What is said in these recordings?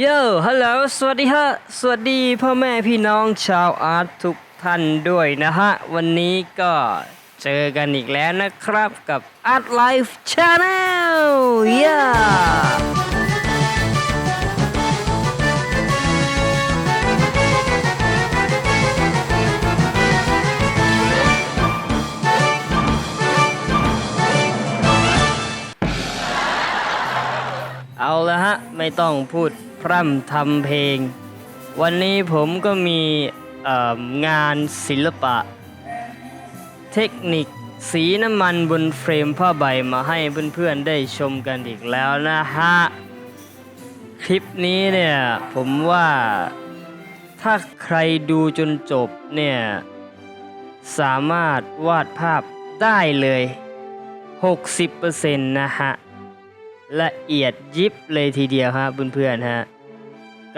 โย่ฮัลโหล สวัสดีฮะ สวัสดีพ่อแม่พี่น้องชาวอาร์ตทุกท่านด้วยนะฮะ วันนี้ก็เจอกันอีกแล้วนะครับกับ Art Life Channel ย่าเอาละฮะ ไม่ต้องพูด พร่ำทำเพลง วันนี้ผมก็มีงานศิลปะ เทคนิคสีน้ำมันบนเฟรมผ้าใบมาให้เพื่อนๆได้ชมกันอีกแล้วนะฮะ คลิปนี้เนี่ยผมว่าถ้าใครดูจนจบเนี่ยสามารถวาดภาพได้เลย 60%นะฮะ ละเอียดยิบเลยทีเดียวฮะเพื่อนๆฮะ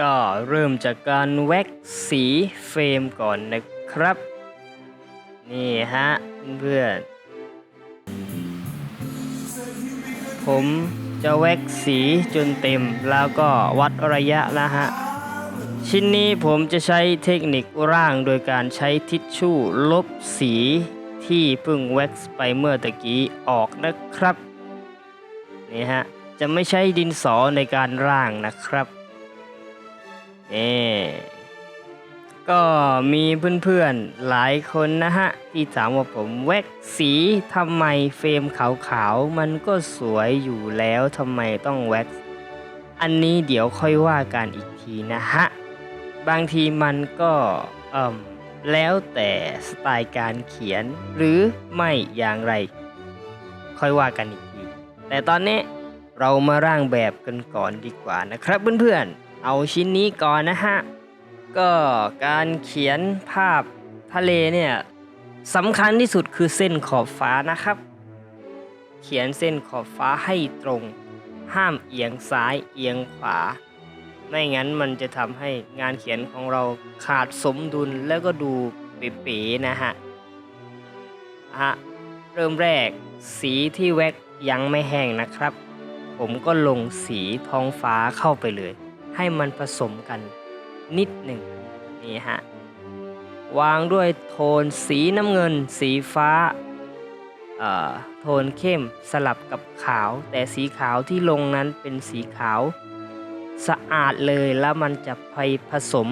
ก็เริ่มจากการแว็กสีเฟรมก่อนนะครับ นี่ฮะเพื่อนๆผมจะแว็กสีจนเต็มแล้วก็วัดระยะนะฮะชิ้นนี้ผมจะใช้เทคนิคร่างโดยการใช้ทิชชู่ลบสีที่เพิ่งแว็กซ์ไปเมื่อตะกี้ออกนะครับ นี่ฮะ จะไม่ใช้ดินสอในการร่างนะครับนี่ก็มีเพื่อนๆหลายคนนะฮะ ที่ถามว่าผมแว็กสีทำไมเฟรมขาวๆ มันก็สวยอยู่แล้วทำไมต้องแว็กอันนี้เดี๋ยวค่อยว่ากันอีกทีนะฮะ บางทีมันก็เอ่มแล้วแต่สไตล์การเขียนหรือไม่อย่างไร ค่อยว่ากันอีกที แต่ตอนนี้ เรามาร่างแบบกันก่อนดีกว่านะครับเพื่อนๆ เอาชิ้นนี้ก่อนนะฮะ ก็การเขียนภาพทะเลเนี่ยสำคัญที่สุดคือเส้นขอบฟ้านะครับ เขียนเส้นขอบฟ้าให้ตรง ห้ามเอียงซ้ายเอียงขวา ไม่งั้นมันจะทำให้งานเขียนของเราขาดสมดุลแล้วก็ดูเป๋ๆนะฮะฮะเริ่มแรกสีที่แว็กยังไม่แห้งนะครับ ผมก็ลงสีท้องฟ้าเข้าไปเลย ให้มันผสมกันนิดหนึ่งนี่ฮะ วางด้วยโทนสีน้ำเงิน สีฟ้าโทนเข้มสลับกับขาว แต่สีขาวที่ลงนั้นเป็นสีขาว สะอาดเลยแล้วมันจะไปผสม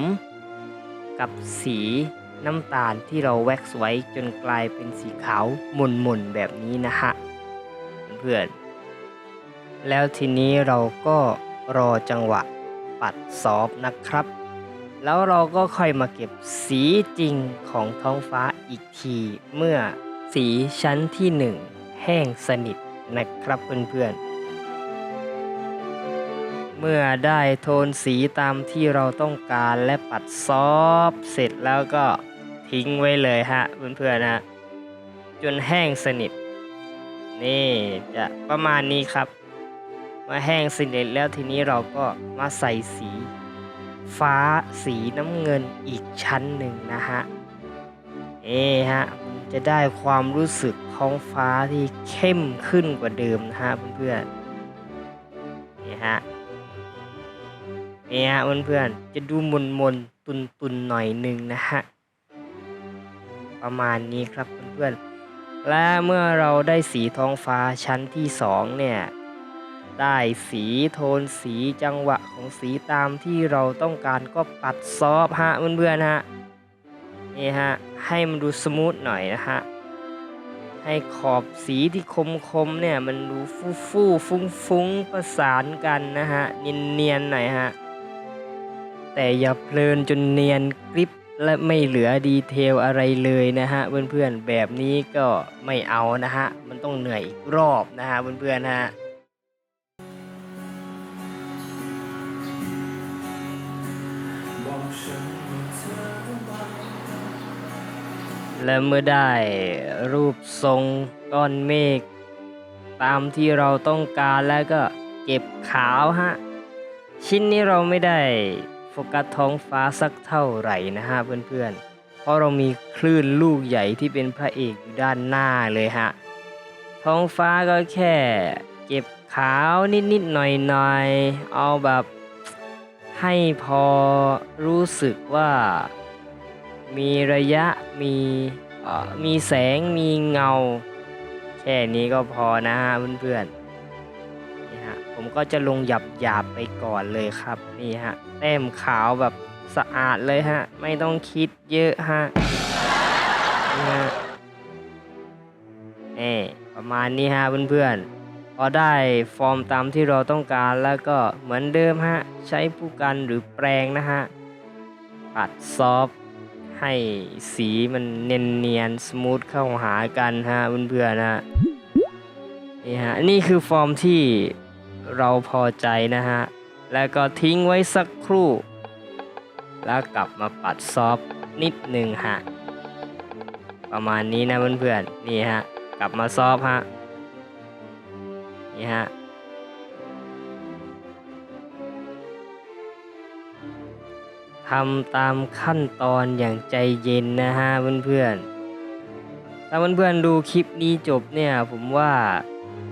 กับสีน้ำตาลที่เราแว็กซ์ไว้จนกลายเป็นสีขาวหม่นๆแบบนี้นะฮะเพื่อนๆ แล้วทีนี้เราก็รอจังหวะปัดซอฟนะครับ แล้วเราก็ค่อยมาเก็บสีจริงของท้องฟ้าอีกทีเมื่อสีชั้นที่หนึ่งแห้งสนิทนะครับเพื่อนๆเมื่อได้โทนสีตามที่เราต้องการและปัดซอฟเสร็จแล้วก็ทิ้งไว้เลยฮะเพื่อนๆนะจนแห้งสนิท นี่จะประมาณนี้ครับ มื่อแห้งสนิทแล้วทีนี้เราก็มาใส่สี ฟ้าสีน้ำเงินอีกชั้นหนึ่งนะฮะเอ๊ฮะมันจะได้ความรู้สึกท้องฟ้าที่เข้มขึ้นกว่าเดิมนะฮะเพื่อนๆนี่ฮะนี่ฮะเพื่อนๆจะดูมนมนตุนตุนๆหน่อยหนึ่งนะฮะประมาณนี้ครับเพื่อนๆและเมื่อเราได้สีท้องฟ้าชั้นที่สองเนี่ย ได้สีโทนสีจังหวะของสีตามที่เราต้องการก็ปัดซอฟฮะเพื่อนๆฮะนี่ฮะให้มันดูสมูทหน่อยนะฮะให้ขอบสีที่คมๆเนี่ยมันดูฟูฟูฟุ้งฟุ้งประสานกันนะฮะเนียนๆหน่อยฮะแต่อย่าเพลินจนเนียนกริบและไม่เหลือดีเทลอะไรเลยนะฮะเพื่อนๆแบบนี้ก็ไม่เอานะฮะมันต้องเหนื่อยอีกรอบนะฮะเพื่อนๆฮะ และเมื่อได้รูปทรงก้อนเมฆตามที่เราต้องการแล้วก็เก็บขาวฮะ ชิ้นนี้เราไม่ได้โฟกัสท้องฟ้าสักเท่าไหร่นะฮะเพื่อนๆ เพราะเรามีคลื่นลูกใหญ่ที่เป็นพระเอกอยู่ด้านหน้าเลยฮะ ท้องฟ้าก็แค่เก็บขาวนิดๆหน่อยๆ เอาแบบให้พอรู้สึกว่า มีระยะมีมีแสงมีเงา แค่นี้ก็พอนะฮะเพื่อนๆนี่ฮะผมก็จะลงหยับหยาบไปก่อนเลยครับนี่ฮะแต้มขาวแบบสะอาดเลยฮะ ไม่ต้องคิดเยอะฮะนี่ฮะเอประมาณนี้ฮะเพื่อนๆพอได้ฟอร์มตามที่เราต้องการแล้วก็เหมือนเดิมฮะ ใช้ผู้กันหรือแปรงนะฮะปัดซอฟ ให้สีมันเนียนเนียนสมูทเข้าหากันฮะเพื่อนๆนะฮะนี่ฮะนี่คือฟอร์มที่เราพอใจนะฮะ แล้วก็ทิ้งไว้สักครู่ แล้วกลับมาปัดซอฟนิดหนึ่งฮะ ประมาณนี้นะเพื่อนๆนี่ฮะ กลับมาซอฟฮะ นี่ฮะ ทำตามขั้นตอนอย่างใจเย็นนะฮะเพื่อนๆ ถ้าเพื่อนๆดูคลิปนี้จบเนี่ยผมว่า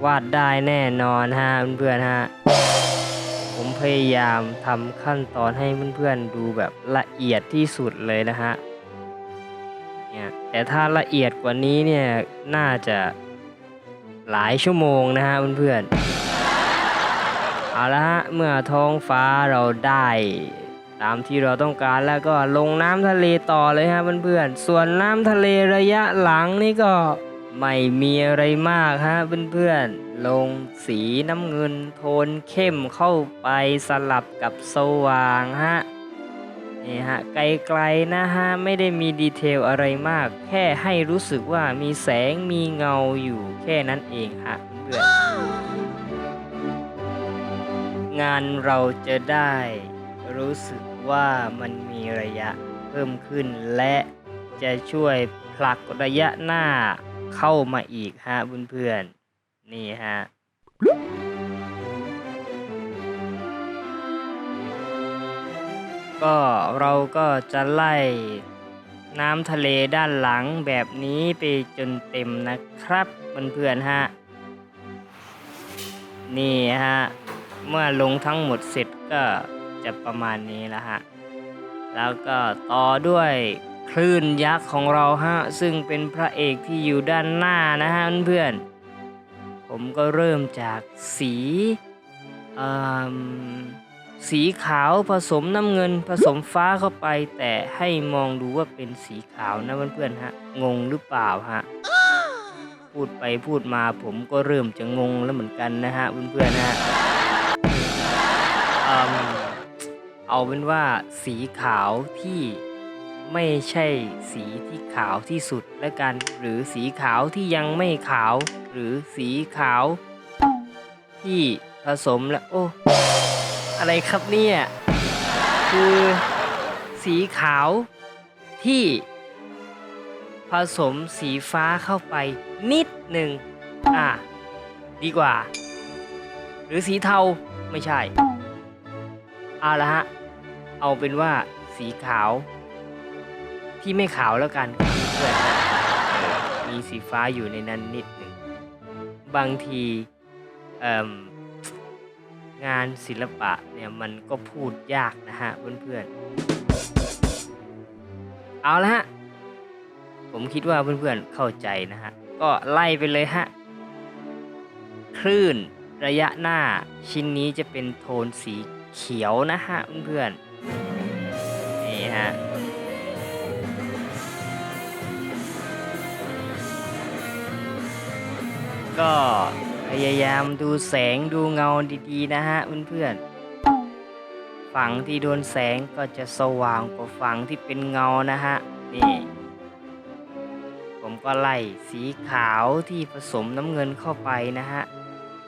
วาดได้แน่นอนฮะเพื่อนๆฮะ ผมพยายามทำขั้นตอนให้เพื่อนๆดูแบบละเอียดที่สุดเลยนะฮะเนี่ยแต่ถ้าละเอียดกว่านี้เนี่ยน่าจะหลายชั่วโมงนะฮะเพื่อนๆเอาละฮะเมื่อท้องฟ้าเราได้ ตามที่เราต้องการแล้วก็ลงน้ำทะเลต่อเลยฮะเพื่อนๆ ส่วนน้ำทะเลระยะหลังนี่ก็ไม่มีอะไรมากฮะเพื่อนๆ ลงสีน้ำเงินโทนเข้มเข้าไปสลับกับสว่างฮะนี่ฮะไกลๆนะฮะไม่ได้มีดีเทลอะไรมาก แค่ให้รู้สึกว่ามีแสงมีเงาอยู่แค่นั้นเองฮะเพื่อนงานเราจะได้ รู้สึกว่ามันมีระยะเพิ่มขึ้น และจะช่วยผลักระยะหน้าเข้ามาอีกฮะเพื่อนๆนี่ฮะก็เราก็จะไล่น้ำทะเลด้านหลังแบบนี้ไปจนเต็มนะครับเพื่อนๆฮะนี่ฮะ เมื่อลงทั้งหมดเสร็จก็ จะประมาณนี้แล้วฮะ แล้วก็ต่อด้วยคลื่นยักษ์ของเราฮะ ซึ่งเป็นพระเอกที่อยู่ด้านหน้านะฮะเพื่อนๆผมก็เริ่มจากสีอืมสีขาวผสมน้ำเงินผสมฟ้าเข้าไป แต่ให้มองดูว่าเป็นสีขาวนะเพื่อนๆฮะ งงหรือเปล่าฮะพูดไปพูดมาผมก็เริ่มจะงงแล้วเหมือนกันนะฮะเพื่อนๆนะฮะ เอาเป็นว่าสีขาวที่ไม่ใช่สีที่ขาวที่สุดและกัน หรือสีขาวที่ยังไม่ขาว หรือสีขาว ที่ผสมแล้วโอ้ อะไรครับเนี่ย คือ สีขาวที่ ผสมสีฟ้าเข้าไปนิดหนึ่งอะดีกว่า หรือสีเทาไม่ใช่เอาละฮะ เอาเป็นว่าสีขาว ที่ไม่ขาวแล้วกันเพื่อนมีสีฟ้าอยู่ในนั้นนิดหนึ่งบางทีงานศิลปะเนี่ยมันก็พูดยากนะฮะเพื่อนๆเอาละฮะผมคิดว่าเพื่อนๆเข้าใจนะฮะก็ไล่ไปเลยฮะคลื่นระยะหน้าชิ้นนี้จะเป็นโทนสีเขียวนะฮะเพื่อนๆ นี่ฮะก็พยายามดูแสงดูเงาดีๆนะฮะเพื่อนๆฝั่งที่โดนแสงก็จะสว่างกว่าฝั่งที่เป็นเงานะฮะนี่ผมก็ไล่สีขาวที่ผสมน้ำเงินเข้าไปนะฮะ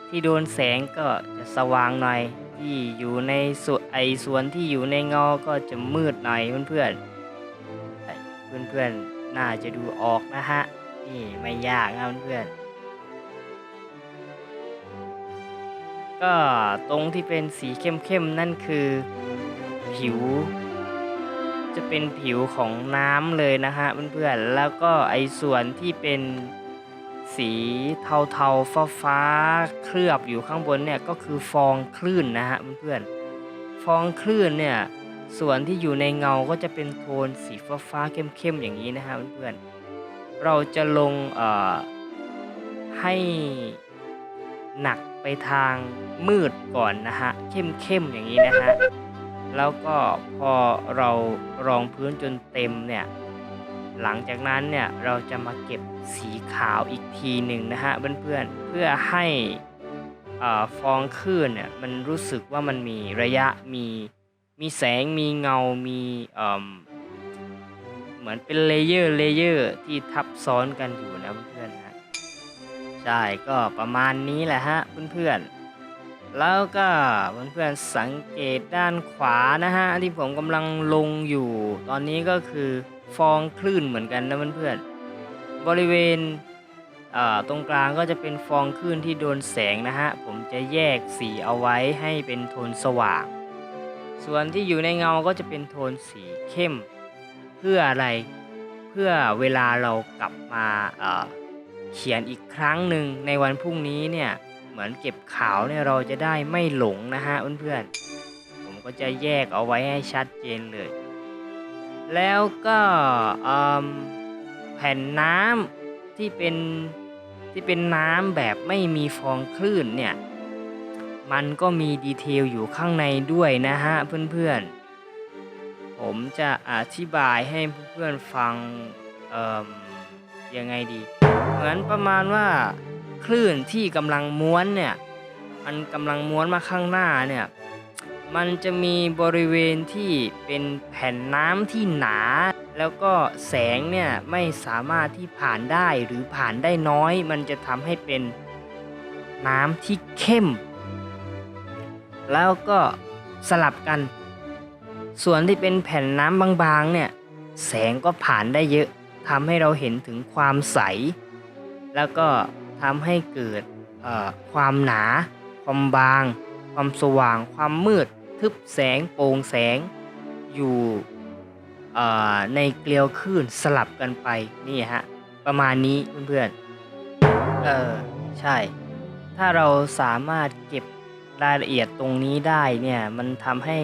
ที่โดนแสงก็จะสว่างหน่อย ที่อยู่ในส่วนไอส่วนที่อยู่ในเงาก็จะมืดหน่อยเพื่อนๆเพื่อนๆน่าจะดูออกนะฮะนี่ไม่ยากนะเพื่อนๆก็ตรงที่เป็นสีเข้มๆนั่นคือผิว จะเป็นผิวของน้ำเลยนะฮะเพื่อนๆแล้วก็ไอส่วนที่เป็น สีเทาๆ ฟ้าๆ เคลือบอยู่ข้างบนเนี่ยก็คือฟองคลื่นนะฮะเพื่อนๆ ฟองคลื่นเนี่ยส่วนที่อยู่ในเงาก็จะเป็นโทนสีฟ้าฟาๆเข้มๆอย่างนี้นะฮะเพื่อนๆ เราจะลงเอ่อให้หนักไปทางมืดก่อนนะฮะเข้มๆอย่างนี้นะฮะแล้วก็พอเรารองพื้นจนเต็มเนี่ย หลังจากนั้นเนี่ยเราจะมาเก็บสีขาวอีกทีหนึ่งนะฮะเพื่อนๆเพื่อให้เอ่อฟองคลื่นเนี่ยมันรู้สึกว่ามันมีระยะมีมีแสงมีเงา มีเอ่อเหมือนเป็นเลเยอร์เลเยอร์ที่ทับซ้อนกันอยู่นะเพื่อนๆฮะใช่ก็ประมาณนี้แหละฮะเพื่อนๆแล้วก็เพื่อนๆสังเกตด้านขวานะฮะที่ผมกำลังลงอยู่ ตอนนี้ก็คือ ฟองคลื่นเหมือนกันนะเพื่อนๆบริเวณตรงกลางก็จะเป็นฟองคลื่นที่โดนแสงนะฮะ ผมจะแยกสีเอาไว้ให้เป็นโทนสว่าง ส่วนที่อยู่ในเงาก็จะเป็นโทนสีเข้ม เพื่ออะไรเพื่อเวลาเรากลับมาเอ่อเขียนอีกครั้งหนึ่งในวันพรุ่งนี้เนี่ยเหมือนเก็บขาวเนี่ยเราจะได้ไม่หลงนะฮะเพื่อนๆผมก็จะแยกเอาไว้ให้ชัดเจนเลย แล้วก็แผ่นน้ำที่เป็นที่เป็นน้ำแบบไม่มีฟองคลื่นเนี่ย มันก็มีดีเทลอยู่ข้างในด้วยนะฮะเพื่อนๆ ผมจะอธิบายให้เพื่อนๆฟังยังไงดี เหมือนประมาณว่าคลื่นที่กำลังม้วนเนี่ย มันกำลังม้วนมาข้างหน้าเนี่ย มันจะมีบริเวณที่เป็นแผ่นน้ำที่หนา แล้วก็แสงเนี่ยไม่สามารถที่ผ่านได้หรือผ่านได้น้อย มันจะทำให้เป็นน้ำที่เข้ม แล้วก็สลับกัน ส่วนที่เป็นแผ่นน้ำบางๆเนี่ยแสงก็ผ่านได้เยอะทำให้เราเห็นถึงความใส แล้วก็ทำให้เกิดความหนา ความบาง ความสว่าง ความมืด ทึบแสงโปร่งแสงอยู่ในเกลียวคลื่นสลับกันไปนี่ฮะประมาณนี้เพื่อนๆเออใช่ ถ้าเราสามารถเก็บรายละเอียดตรงนี้ได้เนี่ยมันทำให้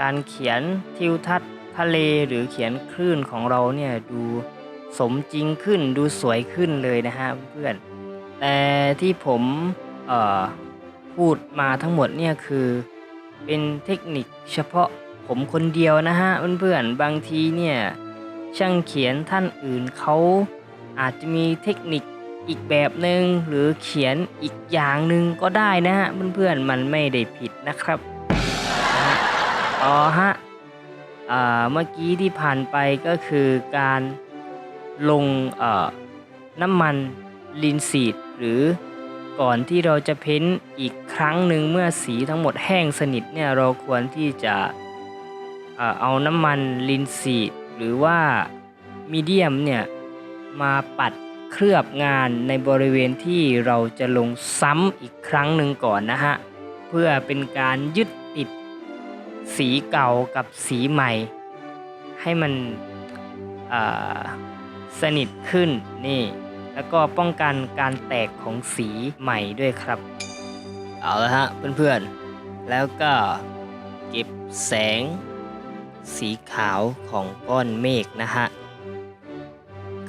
การเขียนทิวทัศน์ทะเลหรือเขียนคลื่นของเราเนี่ยดูสมจริงขึ้นดูสวยขึ้นเลยนะฮะเพื่อนแต่ที่ผมพูดมาทั้งหมดเนี่ยคือ เป็นเทคนิคเฉพาะผมคนเดียวนะฮะเพื่อนๆบางทีเนี่ย ช่างเขียนท่านอื่นเขาอาจจะมีเทคนิคอีกแบบหนึ่งหรือเขียนอีกอย่างหนึ่งก็ได้นะฮะเพื่อนๆมันไม่ได้ผิดนะครับนะอ๋อฮะเมื่อกี้ที่ผ่านไปก็คือการลงน้ำมันลินซีดหรือ ก่อนที่เราจะเพ้นอีกครั้งหนึ่งเมื่อสีทั้งหมดแห้งสนิทเนี่ยเราควรที่จะเอาน้ำมันลินซีดหรือว่ามีเดียมเนี่ยมาปัดเคลือบงานในบริเวณที่เราจะลงซ้ำอีกครั้งหนึ่งก่อนนะฮะ เพื่อเป็นการยึดติดสีเก่ากับสีใหม่ ให้มันสนิทขึ้นนี่ แล้วก็ป้องกันการแตกของสีใหม่ด้วยครับ เอาละฮะเพื่อนๆ แล้วก็เก็บแสง สีขาวของก้อนเมฆนะฮะ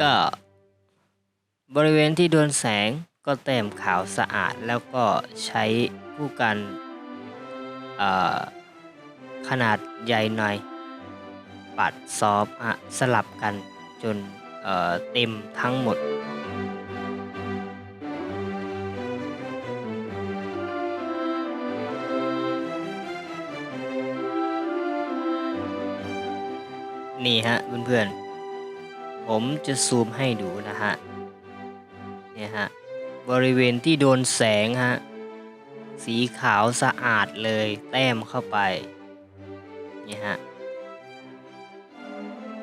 ก็บริเวณที่โดนแสงก็แต้มขาวสะอาดแล้วก็ใช้ผู้กันขนาดใหญ่หน่อย ปัดซอฟสลับกันจนเเต็มทั้งหมด นี่ฮะเพื่อนๆ ผมจะซูมให้ดูนะฮะ เนี่ยฮะ บริเวณที่โดนแสงฮะ สีขาวสะอาดเลยแต้มเข้าไป เนี่ยฮะ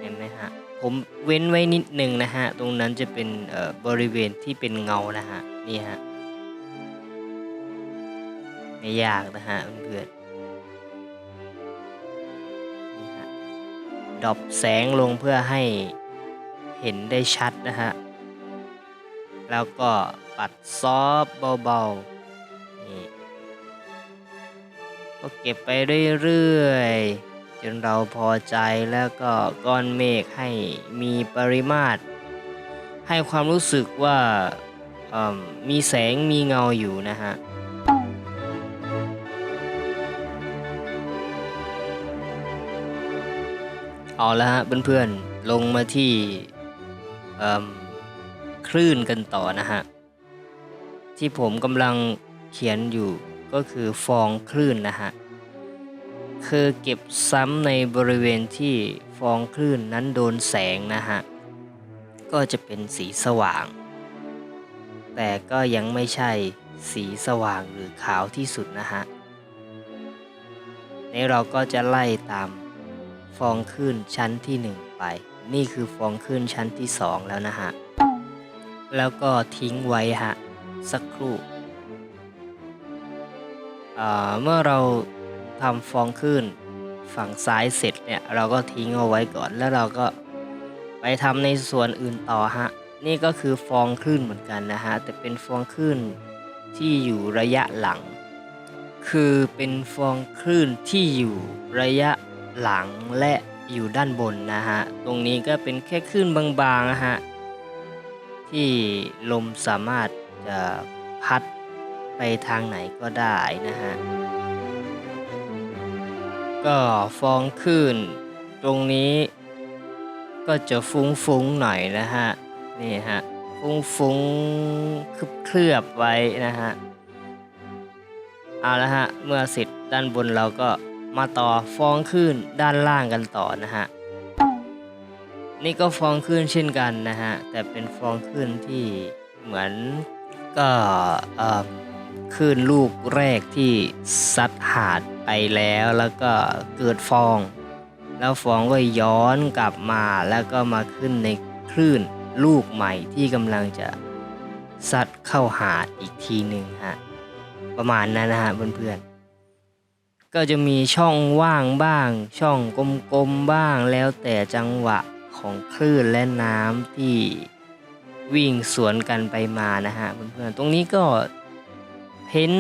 เห็นไหมฮะ ผมเว้นไว้นิดหนึ่งนะฮะ ตรงนั้นจะเป็นเอ่อบริเวณที่เป็นเงานะฮะ นี่ฮะ ไม่ยากนะฮะเพื่อนๆ ดรอปแสงลงเพื่อให้เห็นได้ชัดนะฮะ แล้วก็ปัดซอฟเบาๆนี่ก็เก็บไปเรื่อยๆ จนเราพอใจแล้วก็ก้อนเมฆให้มีปริมาตร ให้ความรู้สึกว่ามีแสงมีเงาอยู่นะฮะ เอาละฮะเพื่อนๆลงมาที่คลื่นกันต่อนะฮะ ที่ผมกำลังเขียนอยู่ก็คือฟองคลื่นนะฮะ คือเก็บซ้ำในบริเวณที่ฟองคลื่นนั้นโดนแสงนะฮะ ก็จะเป็นสีสว่าง แต่ก็ยังไม่ใช่สีสว่างหรือขาวที่สุดนะฮะ นี่เราก็จะไล่ตาม ฟองคลื่นชั้นที่หนึ่งไป นี่คือฟองคลื่นชั้นที่สองแล้วนะฮะ แล้วก็ทิ้งไว้ฮะ สักครู่ เมื่อเราทำฟองคลื่นฝั่งซ้ายเสร็จเนี่ย เราก็ทิ้งเอาไว้ก่อนแล้วเราก็ไปทำในส่วนอื่นต่อฮะ นี่ก็คือฟองคลื่นเหมือนกันนะฮะ แต่เป็นฟองคลื่นที่อยู่ระยะหลัง คือเป็นฟองคลื่นที่อยู่ระยะ หลังและอยู่ด้านบนนะฮะ ตรงนี้ก็เป็นแค่คลื่นบางๆนะฮะ ที่ลมสามารถจะพัดไปทางไหนก็ได้นะฮะ ก็ฟองคลื่นตรงนี้ก็จะฟุ้งๆหน่อยนะฮะ นี่ฮะ ฟุ้งๆเคลือบไว้นะฮะ เอาละฮะ เมื่อเสร็จด้านบนเราก็ มาต่อฟองคลื่นด้านล่างกันต่อนะฮะนี่ก็ฟองคลื่นเช่นกันนะฮะแต่เป็นฟองคลื่นที่เหมือนก็เอ่อคลื่นลูกแรกที่ซัดหาดไปแล้วแล้วก็เกิดฟอง แล้วฟองก็ย้อนกลับมาแล้วก็มาขึ้นในคลื่นลูกใหม่ที่กำลังจะซัดเข้าหาดอีกทีหนึ่งฮะประมาณนั้นนะฮะเพื่อนๆ ก็จะมีช่องว่างบ้าง ช่องกลมๆบ้างแล้วแต่จังหวะของคลื่นและน้ำที่วิ่งสวนกันไปมานะฮะเพื่อนๆตรงนี้ก็เพ้น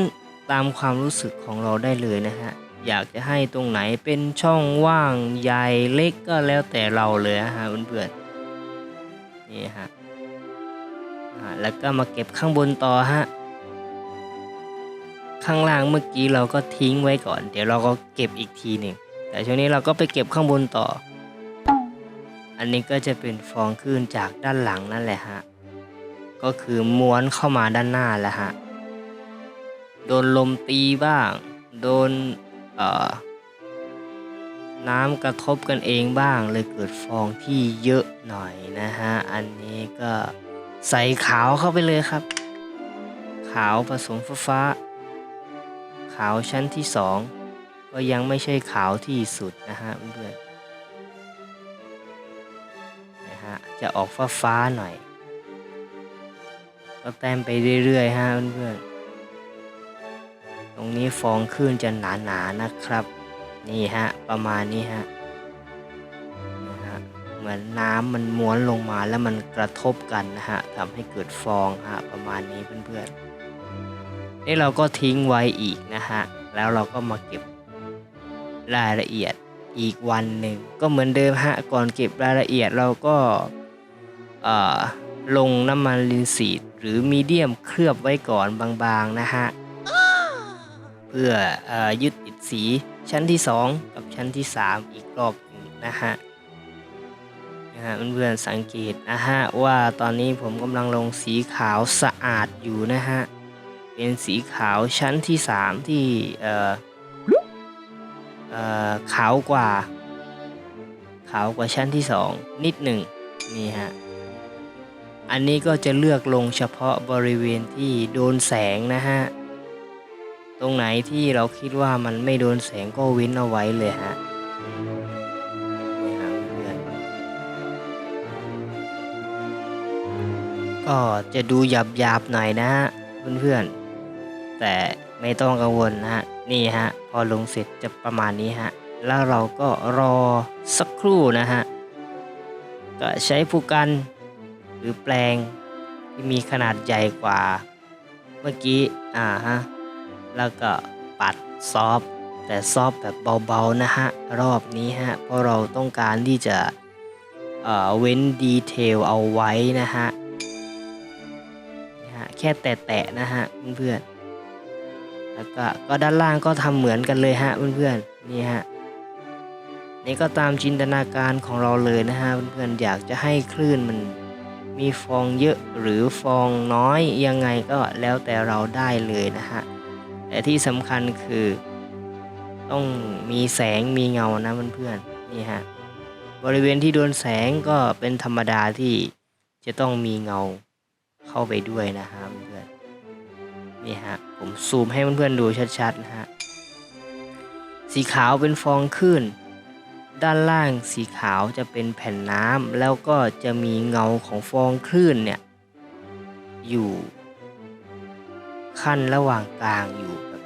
ตามความรู้สึกของเราได้เลยนะฮะอยากจะให้ตรงไหนเป็นช่องว่างใหญ่เล็กก็แล้วแต่เราเลยนะฮะเพื่อนๆนี่ฮะแล้วก็มาเก็บข้างบนต่อฮะ ข้างล่างเมื่อกี้เราก็ทิ้งไว้ก่อน เดี๋ยวเราก็เก็บอีกทีหนึ่งแต่ช่วงนี้เราก็ไปเก็บข้างบนต่อ อันนี้ก็จะเป็นฟองคลื่นจากด้านหลังนั่นแหละฮะก็คือม้วนเข้ามาด้านหน้าแล้วฮะโดนลมตีบ้าง โดนเอ่อน้ำกระทบกันเองบ้างเลยเกิดฟองที่เยอะหน่อยนะฮะ อันนี้ก็ใส่ขาวเข้าไปเลยครับ ขาวผสมฟ้าฟา ขาวชั้นที่สองก็ยังไม่ใช่ขาวที่สุดนะฮะเพื่อนนะฮะจะออกฟ้าฟ้าๆหน่อย ก็แต้มไปเรื่อยๆฮะเพื่อนตรงนี้ฟองคลื่นจะหนาๆนะครับ นี่ฮะ ประมาณนี้ฮะนะฮะเหมือนน้ำมันม้วนลงมาแล้วมันกระทบกันนะฮะทำให้เกิดฟองฮะประมาณนี้เพื่อนๆ นี่เราก็ทิ้งไว้อีกนะฮะ แล้วเราก็มาเก็บรายละเอียดอีกวันหนึ่ง ก็เหมือนเดิมฮะ ก่อนเก็บรายละเอียดเราก็ลงน้ำมันลินซีดหรือมีเดียมเคลือบไว้ก่อนบางๆนะฮะ เพื่ออยึดติดสีชั้นที่ 2 กับชั้นที่ 3 อีกรอบหนึ่งนะฮะนะฮะเพื่อนๆสังเกตนะฮะว่าตอนนี้ผมกำลังลงสีขาวสะอาดอยู่นะฮะ เป็นสีขาวชั้นที่3ที่เอ่อเอ่อขาวกว่า ขาวกว่าชั้นที่2นิดหนึ่งนี่ฮะอันนี้ก็จะเลือกลงเฉพาะบริเวณที่โดนแสงนะฮะ ตรงไหนที่เราคิดว่ามันไม่โดนแสงก็เว้นเอาไว้เลยฮะเพื่อนก็จะดูหยาบหยาบๆหน่อยนะฮะเพื่อนๆ แต่ไม่ต้องกังวลนะฮะนี่ฮะพอลงเสร็จจะประมาณนี้ฮะแล้วเราก็รอสักครู่นะฮะก็ใช้ผู้กันหรือแปลงที่มีขนาดใหญ่กว่า เมื่อกี้อ่าฮะแล้วก็ปัดซอฟแต่ซอฟแบบเบาๆนะฮะรอบนี้ฮะเพราะเราต้องการที่จะเอ่อเว้นดีเทลเอาไว้นะฮะนะฮะแค่แตะๆนะฮะเพื่อนๆ แล้วก็ก็ด้านล่างก็ทำเหมือนกันเลยฮะเพื่อนๆนี่ฮะนี่ก็ตามจินตนาการของเราเลยนะฮะเพื่อนๆอยากจะให้คลื่นมันมีฟองเยอะหรือฟองน้อยยังไงก็แล้วแต่เราได้เลยนะฮะแต่ที่สำคัญคือ ต้องมีแสงมีเงานะเพื่อนๆนี่ฮะบริเวณที่โดนแสงก็เป็นธรรมดาที่จะต้องมีเงาเข้าไปด้วยนะฮะเพื่อน นี่ฮะผมซูมให้เพื่อนๆดูชัดๆนะฮะสีขาวเป็นฟองคลื่นด้านล่างสีขาวจะเป็นแผ่นน้ำแล้วก็จะมีเงาของฟองคลื่นเนี่ยอยู่ขั้นระหว่างกลางอยู่แบบ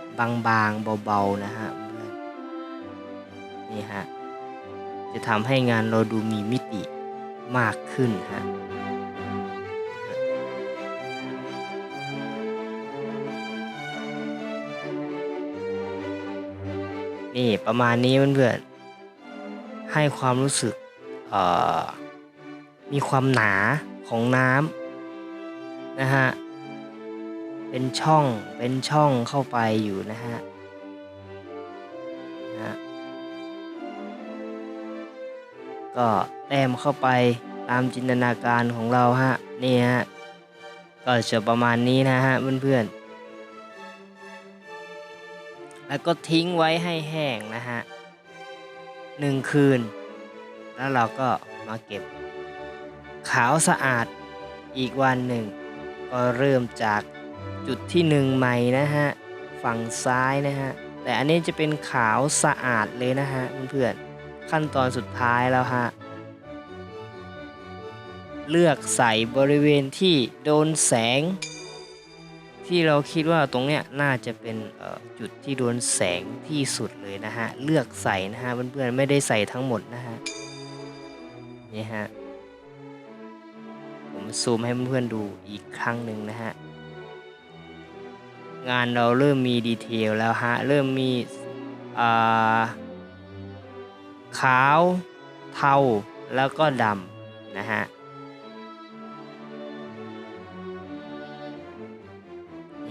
บางๆเบาๆนะฮะนี่ฮะจะทำให้งานเราดูมีมิติมากขึ้นฮะ นี่ประมาณนี้เพื่อนๆให้ความรู้สึกมีความหนาของน้ำนะฮะเป็นช่องเป็นช่องเข้าไปอยู่นะฮะนะก็แต้มเข้าไปตามจินตนาการของเราฮะนี่ฮะก็จะประมาณนี้นะฮะเพื่อนๆ แล้วก็ทิ้งไว้ให้แห้งนะฮะหนึ่งคืน แล้วเราก็มาเก็บ ขาวสะอาดอีกวันหนึ่ง ก็เริ่มจากจุดที่หนึ่งใหม่นะฮะ ฝั่งซ้ายนะฮะ แต่อันนี้จะเป็นขาวสะอาดเลยนะฮะเพื่อนๆขั้นตอนสุดท้ายแล้วฮะเลือกใส่บริเวณที่โดนแสง ที่เราคิดว่าตรงเนี้ยน่าจะเป็นจุดที่โดนแสงที่สุดเลยนะฮะ เลือกใส่นะฮะเพื่อนๆไม่ได้ใส่ทั้งหมดนะฮะนี่ฮะผมซูมให้เพื่อนๆดูอีกครั้งหนึ่งนะฮะงานเราเริ่มมีดีเทลแล้วฮะ เริ่มมีาขาว เทา แล้วก็ดำนะฮะ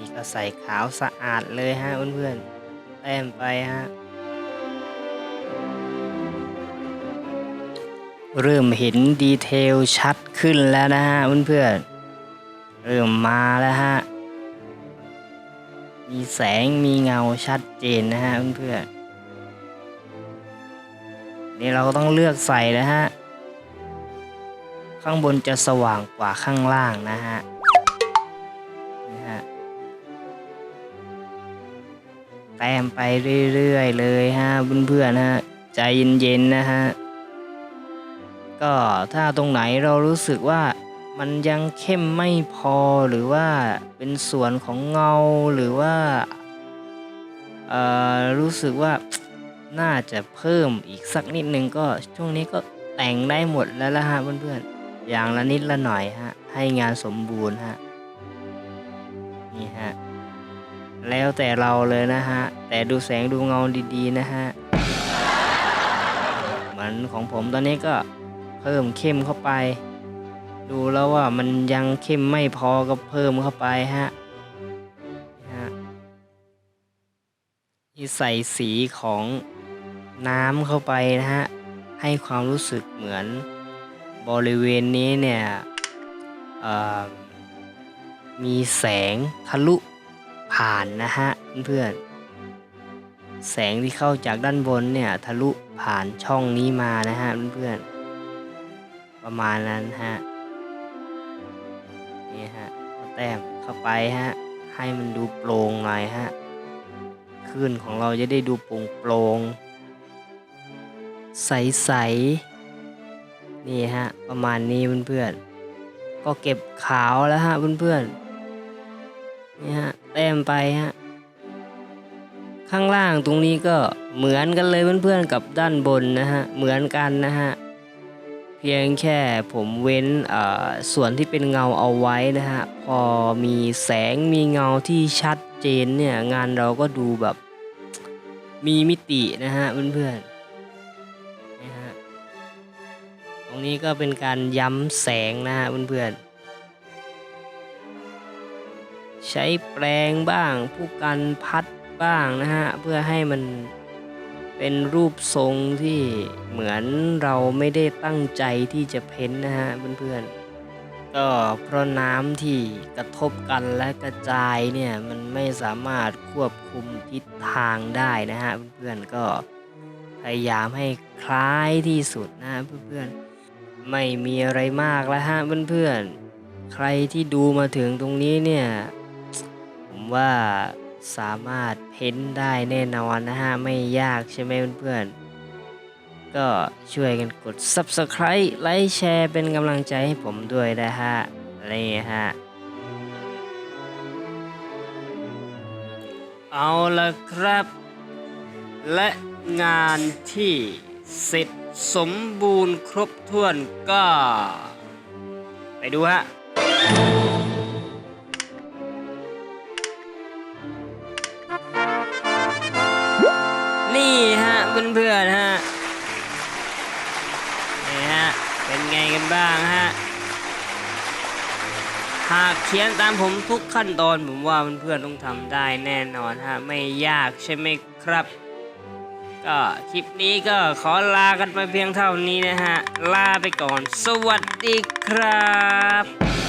นี่ก็ใส่ขาวสะอาดเลยฮะเพื่อนๆแต้มไปฮะ เริ่มเห็นดีเทลชัดขึ้นแล้วนะฮะเพื่อนๆ เริ่มมาแล้วฮะ มีแสงมีเงาชัดเจนนะฮะเพื่อนๆนี่เราก็ต้องเลือกใส่นะฮะ ข้างบนจะสว่างกว่าข้างล่างนะฮะ ต้มไปเรื่อยๆเลยฮะเพื่อนๆฮะใจเย็นๆนะฮะก็ถ้าตรงไหนเรารู้สึกว่ามันยังเข้มไม่พอหรือว่าเป็นส่วนของเงาหรือว่าเอ่อรู้สึกว่าน่าจะเพิ่มอีกสักนิดนึงก็ช่วงนี้ก็แต่งได้หมดแล้วละฮะเพื่อนๆอย่างละนิดละหน่อยฮะให้งานสมบูรณ์ฮะ แล้วแต่เราเลยนะฮะ แต่ดูแสงดูเงาดีๆนะฮะเหมือนของผมตอนนี้ก็เพิ่มเข้มเข้าไป ดูแล้วว่ามันยังเข้มไม่พอก็เพิ่มเข้าไปฮะนี่ฮะนี่ใส่สีของน้ำเข้าไปนะฮะ ให้ความรู้สึกเหมือนบริเวณนี้เนี่ยมีแสงทะลุ ผ่านนะฮะเพื่อนแสงที่เข้าจากด้านบนเนี่ยทะลุผ่านช่องนี้มานะฮะเพื่อนๆประมาณนั้นฮะนี่ฮะเอาแต้มเข้าไปฮะให้มันดูโปร่งหน่อยฮะคลื่นของเราจะได้ดูโปร่งโปร่งๆใสๆนี่ฮะประมาณนี้เพื่อนๆก็เก็บขาวแล้วฮะเพื่อนๆ นี่ฮะแต้มไปฮะข้างล่างตรงนี้ก็เหมือนกันเลยเพื่อนๆกับด้านบนนะฮะเหมือนกันนะฮะเพียงแค่ผมเว้นส่วนที่เป็นเงาเอาไว้นะฮะพอมีแสงมีเงาที่ชัดเจนเนี่ยงานเราก็ดูแบบมีมิตินะฮะเพื่อนๆนะฮะตรงนี้ก็เป็นการย้ำแสงนะฮะเพื่อนๆ ใช้แปรงบ้าง ผู้กันพัดบ้างนะฮะ เพื่อให้มันเป็นรูปทรงที่เหมือนเราไม่ได้ตั้งใจที่จะเพ้นนะฮะเพื่อนๆก็เพราะน้ำที่กระทบกันและกระจายเนี่ยมันไม่สามารถควบคุมทิศทางได้นะฮะเพื่อนๆก็พยายามให้คล้ายที่สุดนะเพื่อนๆไม่มีอะไรมากแล้วฮะเพื่อนๆใครที่ดูมาถึงตรงนี้เนี่ย ว่าสามารถเพ้นได้แน่นอนนะฮะ ไม่ยากใช่ไหมเพื่อนๆ ก็ช่วยกันกด Subscribe ไลค์แชร์เป็นกำลังใจให้ผมด้วยนะฮะอะไรเงี้ยฮะ เอาละครับ และงานที่เสร็จสมบูรณ์ครบถ้วนก็ ไปดูฮะ เขียนตามผมทุกขั้นตอนผมว่าเพื่อนๆต้องทำได้แน่นอนฮะไม่ยากใช่ไหมครับ ก็คลิปนี้ก็ขอลากันไปเพียงเท่านี้นะฮะ ลาไปก่อน สวัสดีครับ